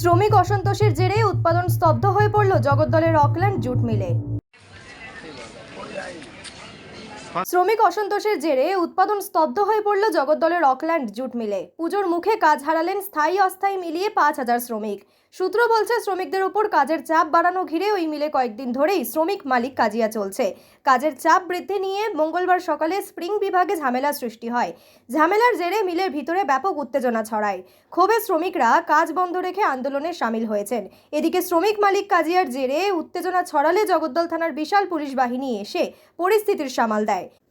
শ্রমিক অসন্তোষের জেরে উৎপাদন স্তব্ধ হয়ে পড়ল জগদ্দলের অকল্যান্ড জুট মিলে। শ্রমিক অসন্তোষের জেরে উৎপাদন স্তব্ধ হয়ে পড়ল জগদ্দলের অকল্যান্ড জুট মিলে। পুজোর মুখে কাজ হারালেন স্থায়ী অস্থায়ী মিলিয়ে পাঁচ হাজার শ্রমিক। সূত্র বলছে, শ্রমিকদের উপর কাজের চাপ বাড়ানো ঘিরে ওই মিলে কয়েকদিন ধরেই শ্রমিক মালিক কাজিয়া চলছে। কাজের চাপ বৃদ্ধি নিয়ে মঙ্গলবার সকালে স্প্রিং বিভাগে ঝামেলা সৃষ্টি হয়। ঝামেলার জেরে মিলের ভিতরে ব্যাপক উত্তেজনা ছড়ায়। ক্ষোভে শ্রমিকরা কাজ বন্ধ রেখে আন্দোলনে সামিল হয়েছেন। এদিকে শ্রমিক মালিক কাজিয়ার জেরে উত্তেজনা ছড়ালে জগদ্দল থানার বিশাল পুলিশ বাহিনী এসে পরিস্থিতির সামাল দেয়।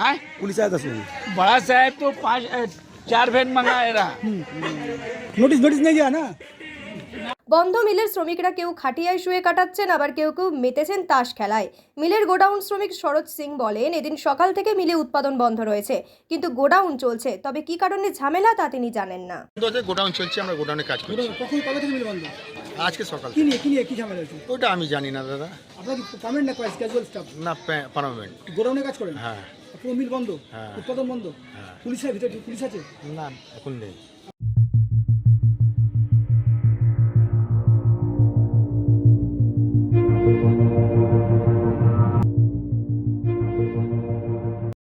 હા પોલીસ આવ્યા હતા શું બળા સાહેબ તો પાંચ ચાર ફેન મંગાયેલા নোটিশ বন্ধ মিলের শ্রমিকরা কেউ খাটিয়ায় শুয়ে কাটাচ্ছেন আবার কেউ কেউ মেতেছেন তাস খেলায়। মিলের গোডাউন শ্রমিক শরৎ সিং বলেন এদিন সকাল থেকে মিলে উৎপাদন বন্ধ রয়েছে কিন্তু গোডাউন চলছে। তবে কি কারণে ঝামেলা তা তিনি জানেন না। গোডাউন চলছে আমরা গোডাউনে কাজ কখন কবে থেকে বন্ধ? আজকে সকাল কি নিয়ে কি নিয়ে কি ঝামেলা ওটা আমি জানি না দাদা। পার্মানেন্ট না ক্যাজুয়াল স্টাফ না পার্মানেন্ট গোডাউনে কাজ করেন? হ্যাঁ। পুরো মিল বন্ধ হ্যাঁ। উৎপাদন বন্ধ হ্যাঁ। পুলিশের ভিতরে পুলিশ আছে না এখন নেই